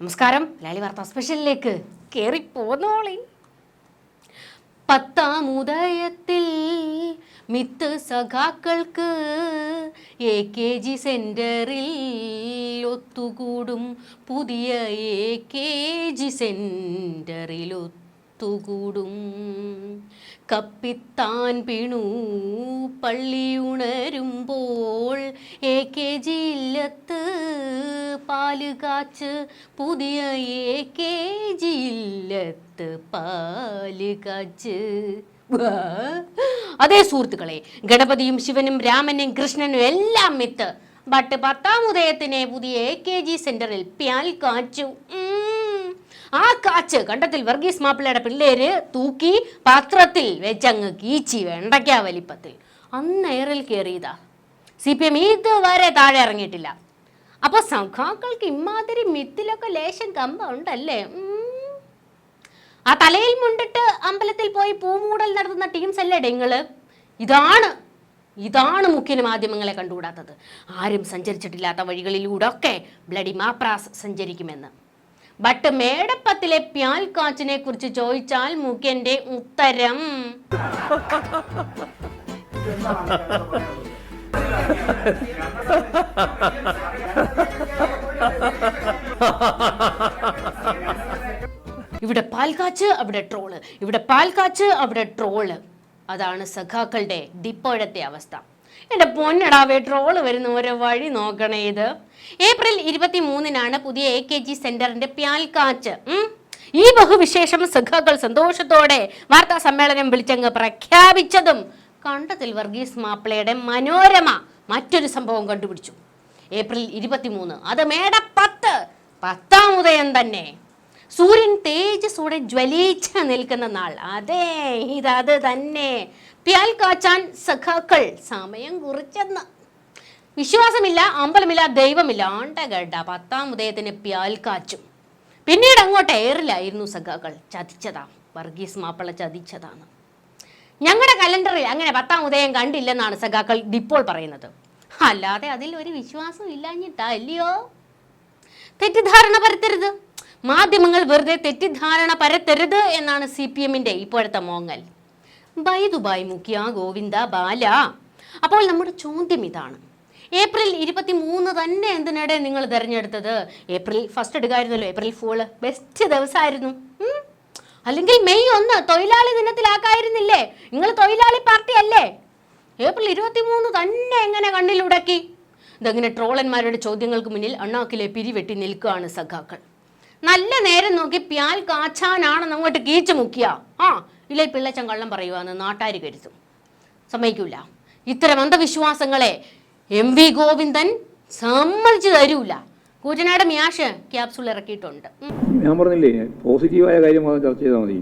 നമസ്കാരം. ലാലി വാർത്ത സ്പെഷ്യലിലേക്ക് കയറി പോന്നോളി. പത്താം ഉദയത്തിൽ മിത്ത് സഖാക്കൾക്ക് എ കെ ജി സെന്ററിൽ ഒത്തുകൂടും പുതിയ എ കെ ജി സെന്ററിൽ ഒത്തുകൂടും. കപ്പിത്താൻ പിണു പള്ളി ഉണരുമ്പോൾ എ കെ ജി ഇല്ലത്ത് പാൽ കാച്ച് പുതിയ എ കെ ജി ഇല്ലത്ത് പാൽ കാച്ച്. അതേ സുഹൃത്തുക്കളെ ഗണപതിയും ശിവനും രാമനും കൃഷ്ണനും എല്ലാം മിത്ത് ബട്ട് പത്താം ഉദയത്തിനെ പുതിയ എ കെ ജി സെന്ററിൽ പ്യാൽ കാച്ചു. ആ കാച്ച് കണ്ടത്തിൽ വർഗീസ് മാപ്പിളയുടെ പിള്ളേര് തൂക്കി പാത്രത്തിൽ വെച്ചങ്ങ് കീച്ചി വെണ്ടയ്ക്ക വലിപ്പത്തിൽ. അന്ന് എയറിൽ കയറിയതാ സി പി എം ഇതുവരെ താഴെ ഇറങ്ങിയിട്ടില്ല. അപ്പൊ സഖാക്കൾക്ക് ഇമാതിരി മിത്തിലൊക്കെ ലേശം കമ്പ ഉണ്ടല്ലേ? ആ തലയിൽ മുണ്ടിട്ട് അമ്പലത്തിൽ പോയി പൂമൂടൽ നടത്തുന്ന ടീംസ് അല്ലേ ഡെങ്ങൾ ഇതാണ് ഇതാണ് മുഖ്യന് മാധ്യമങ്ങളെ കണ്ടുകൂടാത്തത്. ആരും സഞ്ചരിച്ചിട്ടില്ലാത്ത വഴികളിലൂടെ ഒക്കെ ബ്ലഡി മാപ്രാസ് സഞ്ചരിക്കുമെന്ന്. ബട്ട് മേടപ്പത്തിലെ പ്യാൽ കാച്ചിനെ കുറിച്ച് ചോദിച്ചാൽ മുഖ്യന്റെ ഉത്തരം. ഇവിടെ പാൽക്കാച്ച് അവിടെ ട്രോൾ. ഇവിടെ പാൽക്കാച്ച് അവിടെ ട്രോൾ. അതാണ് സഖാക്കളുടെ ഇപ്പോഴത്തെ അവസ്ഥ. എന്റെ പൊന്നടാവേ ട്രോൾ വരുന്ന. ഓരോ വഴി നോക്കണേ ഇത്. ഏപ്രിൽ ഇരുപത്തി മൂന്നിനാണ് പുതിയ എ കെ ജി സെന്ററിന്റെ പ്യാൽക്കാച്ച്. ഈ ബഹുവിശേഷം സഖാക്കൾ സന്തോഷത്തോടെ വാർത്താ സമ്മേളനം വിളിച്ചങ്ങ് പ്രഖ്യാപിച്ചതും കണ്ടത്തിൽ വർഗീസ് മാപ്പിളയുടെ മനോരമ മറ്റൊരു സംഭവം കണ്ടുപിടിച്ചു. ഏപ്രിൽ ഇരുപത്തിമൂന്ന് അത് മേട പത്ത് പത്താം ഉദയം തന്നെ. സൂര്യൻ തേജസ്സോടെ ജ്വലിച്ച് നിൽക്കുന്ന നാൾ. അതെ ഇതത് തന്നെ. പ്യാൽ കാച്ചാൻ സഖാക്കൾ സമയം കുറിച്ചെന്ന്. വിശ്വാസമില്ല അമ്പലമില്ല ദൈവമില്ല. ആണ്ട കേട്ട പത്താം ഉദയത്തിന് പ്യാൽ കാച്ചും. പിന്നീട് അങ്ങോട്ട് എയറിലായിരുന്നു സഖാക്കൾ. ചതിച്ചതാ. വർഗീസ് മാപ്പിള ചതിച്ചതാണ്. ഞങ്ങളുടെ കലണ്ടറിൽ അങ്ങനെ പത്താം ഉദയം കണ്ടില്ലെന്നാണ് സഖാക്കൾ ഇപ്പോൾ പറയുന്നത്. അല്ലാതെ അതിൽ ഒരു വിശ്വാസം ഇല്ലാഞ്ഞിട്ടാ അല്ലയോ തെറ്റിദ്ധാരണ പരത്തരുത്. മാധ്യമങ്ങൾ വെറുതെ തെറ്റിദ്ധാരണ പരത്തരുത് എന്നാണ് സി പി എമ്മിന്റെ ഇപ്പോഴത്തെ മോങ്ങൽ. ബൈ ദുബായ് മുഖ്യ ഗോവിന്ദ ബാല. അപ്പോൾ നമ്മുടെ ചോദ്യം ഇതാണ്. ഏപ്രിൽ ഇരുപത്തി മൂന്ന് തന്നെ എന്തിനിടെ നിങ്ങൾ തിരഞ്ഞെടുത്തത്? ഏപ്രിൽ ഫസ്റ്റ് എടുക്കായിരുന്നല്ലോ. ഏപ്രിൽ ഫൂൾ ബെസ്റ്റ് ദിവസമായിരുന്നു. അല്ലെങ്കിൽ മെയ് ഒന്ന് തൊഴിലാളി ദിനത്തിലാക്കായിരുന്നില്ലേ? നിങ്ങൾ തൊഴിലാളി പാർട്ടി അല്ലേ? ഏപ്രിൽ ഇരുപത്തി മൂന്ന് തന്നെ എങ്ങനെ കണ്ണിലുടക്കി ഇതങ്ങനെ ട്രോളന്മാരുടെ ചോദ്യങ്ങൾക്ക് മുന്നിൽ അണ്ണാക്കിലെ പിരിവെട്ടി നിൽക്കുകയാണ് സഖാക്കൾ. നല്ല നേരം നോക്കി പ്യാൽ കാച്ചാനാണെന്ന് അങ്ങോട്ട് കീച്ചു മുക്കിയ. ആ ഇല്ലേ പിള്ളച്ചൻ കള്ളം പറയുവാന്ന് നാട്ടാർ കരുതും. സമ്മതിക്കൂല. ഇത്തരം അന്ധവിശ്വാസങ്ങളെ എം വി ഗോവിന്ദൻ സമ്മതിച്ചു തരൂല. കൂറ്റനാട് മ്യാഷ് ക്യാപ്സുൾ ഇറക്കിയിട്ടുണ്ട്. ഞാൻ പറഞ്ഞില്ലേ പോസിറ്റീവായ കാര്യം മാത്രം ചർച്ച ചെയ്താൽ മതി.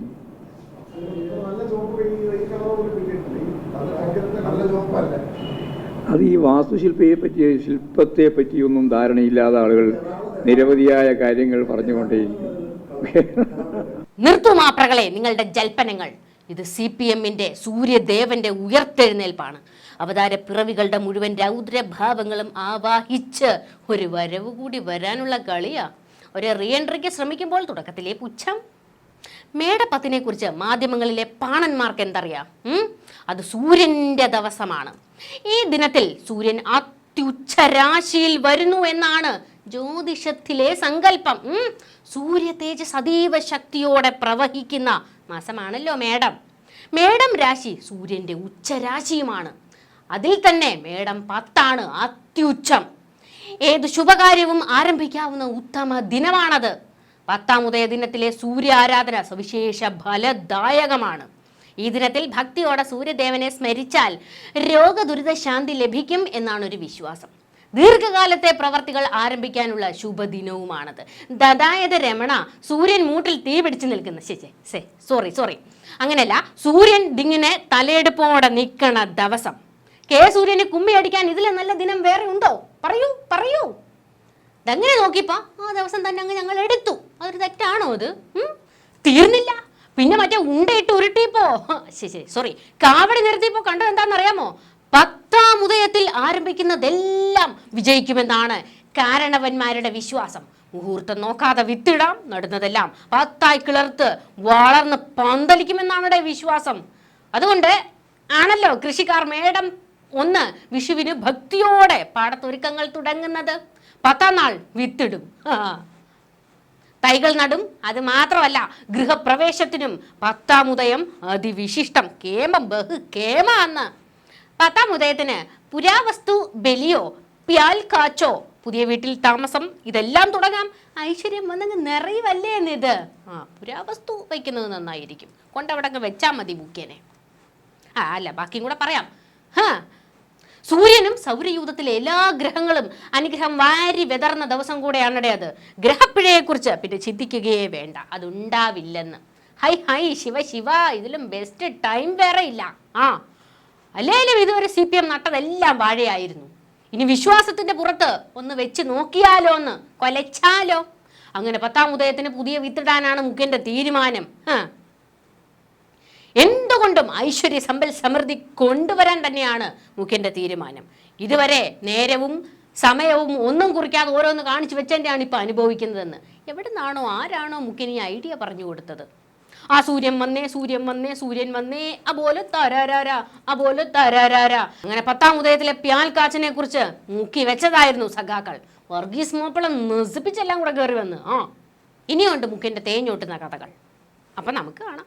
അത് ഈ വാസ്തുശില്പയെ പറ്റി ശില്പത്തെ പറ്റിയൊന്നും ധാരണയില്ലാത്ത ആളുകൾ നിരവധിയായ കാര്യങ്ങൾ പറഞ്ഞുകൊണ്ടേയിരിക്കും നിർത്തുമാപ്രകളെ നിങ്ങളുടെ ജൽപ്പനങ്ങൾ. ഇത് സി പി എമ്മിന്റെ സൂര്യദേവന്റെ ഉയർത്തെഴുന്നേൽപ്പാണ്. അവതാര പിറവികളുടെ മുഴുവൻ രൗദ്രഭാവങ്ങളും ആവാഹിച്ച് ഒരു വരവ് കൂടി വരാനുള്ള കളിയാ. ഒരു റീഎൻട്രിക്ക് ശ്രമിക്കുമ്പോൾ തുടക്കത്തിലെ പുച്ഛം. മേടപ്പത്തിനെ കുറിച്ച് മാധ്യമങ്ങളിലെ പാണന്മാർക്ക് എന്തറിയാം? അത് സൂര്യന്റെ ദിവസമാണ്. ഈ ദിനത്തിൽ സൂര്യൻ അത്യുച്ഛരാശിയിൽ വരുന്നു എന്നാണ് ജ്യോതിഷത്തിലെ സങ്കല്പം. സൂര്യ തേജസ് അതീവ ശക്തിയോടെ പ്രവഹിക്കുന്ന മാസമാണല്ലോ മേടം. മേടം രാശി സൂര്യന്റെ ഉച്ചരാശിയുമാണ്. അതിൽ തന്നെ മേടം പത്താണ് അത്യുച്ചം. ഏത് ശുഭകാര്യവും ആരംഭിക്കാവുന്ന ഉത്തമ ദിനമാണത്. പത്താം ഉദയ ദിനത്തിലെ സൂര്യ ആരാധന സവിശേഷ ഫലദായകമാണ്. ഈ ദിനത്തിൽ ഭക്തിയോടെ സൂര്യദേവനെ സ്മരിച്ചാൽ രോഗദുരിത ശാന്തി ലഭിക്കും എന്നാണ് ഒരു വിശ്വാസം. ദീർഘകാലത്തെ പ്രവർത്തികൾ ആരംഭിക്കാനുള്ള ശുഭദിനവുമാണത്. ദതായത് രമണ സൂര്യൻ മൂട്ടിൽ തീ പിടിച്ചു നിൽക്കുന്ന. ശേ സേ സോറി സോറി അങ്ങനെയല്ല സൂര്യൻ ദിങ്ങിനെ തലയെടുപ്പോടെ നിൽക്കണ ദിവസം. കെ സൂര്യന് കുമ്മി അടിക്കാൻ ഇതിലെ നല്ല ദിനം വേറെ ഉണ്ടോ? പറയൂ പറയൂ. ഇതങ്ങനെ നോക്കിയപ്പോ? ആ ദിവസം തന്നെ അങ്ങ് ഞങ്ങൾ എടുത്തു. അതൊരു തെറ്റാണോ അത്? തീർന്നില്ല. പിന്നെ മറ്റേ ഉണ്ടയിട്ട് ഉരുട്ടിയപ്പോ. ശരി ശരി സോറി കാവടി നിർത്തിയപ്പോ കണ്ടത് എന്താണെന്നറിയാമോ? പത്താം ഉദയത്തിൽ ആരംഭിക്കുന്നതെല്ലാം വിജയിക്കുമെന്നാണ് കാരണവന്മാരുടെ വിശ്വാസം. മുഹൂർത്തം നോക്കാതെ വിത്തിടാം നടുന്നതെല്ലാം പത്തായി കിളർത്ത് വളർന്ന് പന്തലിക്കുമെന്നാണ് വിശ്വാസം. അതുകൊണ്ട് ആണല്ലോ കൃഷിക്കാർ മേടം ഒന്ന് വിഷുവിന് ഭക്തിയോടെ പാടത്തൊരുക്കങ്ങൾ തുടങ്ങുന്നത്. പത്താം നാൾ വിത്തിടും. തൈകൾ നടും അത് മാത്രമല്ല ഗൃഹപ്രവേശത്തിനും പത്താം ഉദയം അതിവിശിഷ്ടം. കേമം ബഹു കേമ അന്ന് പത്താം ഉദയത്തിന് പുരാവസ്തു ബലിയോ പ്യാൽ കാച്ചോ. പുതിയ വീട്ടിൽ താമസം ഇതെല്ലാം തുടങ്ങാം. ഐശ്വര്യം വന്നങ്ങ് നിറയുവല്ലേ എന്നിത്? ആ പുരാവസ്തു വയ്ക്കുന്നത് നന്നായിരിക്കും. കൊണ്ടവിടെ അങ്ങ് വെച്ചാൽ മതി ബുക്കേനെ ആ അല്ല ബാക്കിയും കൂടെ പറയാം. ഹാ സൂര്യനും സൗരയൂഥത്തിലെ എല്ലാ ഗ്രഹങ്ങളും അനുഗ്രഹം വാരി വിതർന്ന ദിവസം കൂടെയാണടെ അത്. ഗ്രഹപ്പിഴയെക്കുറിച്ച് പിന്നെ ചിന്തിക്കുകയേ വേണ്ട. അതുണ്ടാവില്ലെന്ന്. ഹൈ ഹൈ ശിവ ശിവ ഇതിലും ബെസ്റ്റ് ടൈം വേറെ ഇല്ല ആ അല്ലേലും ഇതുവരെ സി പി എം നട്ടതെല്ലാം വാഴയായിരുന്നു. ഇനി വിശ്വാസത്തിന്റെ പുറത്ത് ഒന്ന് വെച്ച് നോക്കിയാലോ ഒന്ന് കൊലച്ചാലോ? അങ്ങനെ പത്താം ഉദയത്തിന് പുതിയ വിത്തിടാനാണ് മുഖ്യന്റെ തീരുമാനം. എന്തുകൊണ്ടും ഐശ്വര്യ സമ്പൽ സമൃദ്ധി കൊണ്ടുവരാൻ തന്നെയാണ് മുഖ്യന്റെ തീരുമാനം. ഇതുവരെ നേരവും സമയവും ഒന്നും കുറിക്കാതെ ഓരോന്ന് കാണിച്ചു വെച്ചതിന്റെയാണ് ഇപ്പൊ അനുഭവിക്കുന്നതെന്ന്. എവിടെ നിന്നാണോ ആരാണോ മുഖ്യൻ ഈ ഐഡിയ പറഞ്ഞു കൊടുത്തത്. ആ സൂര്യൻ വന്നേ സൂര്യൻ വന്നേ സൂര്യൻ വന്നേ അപോലെ തരാരാര അപോലെ തരാരാര. അങ്ങനെ പത്താം ഉദയത്തിലെ പ്യാൽ കാച്ചിനെ കുറിച്ച് മുക്കി വെച്ചതായിരുന്നു സഖാക്കൾ. വർഗീസ് മോപ്പളം നസിപ്പിച്ചെല്ലാം കൂടെ കയറി വന്ന്. ആ ഇനിയുണ്ട് മുക്കിന്റെ തേഞ്ഞോട്ടുന്ന കഥകൾ. അപ്പൊ നമുക്ക് കാണാം.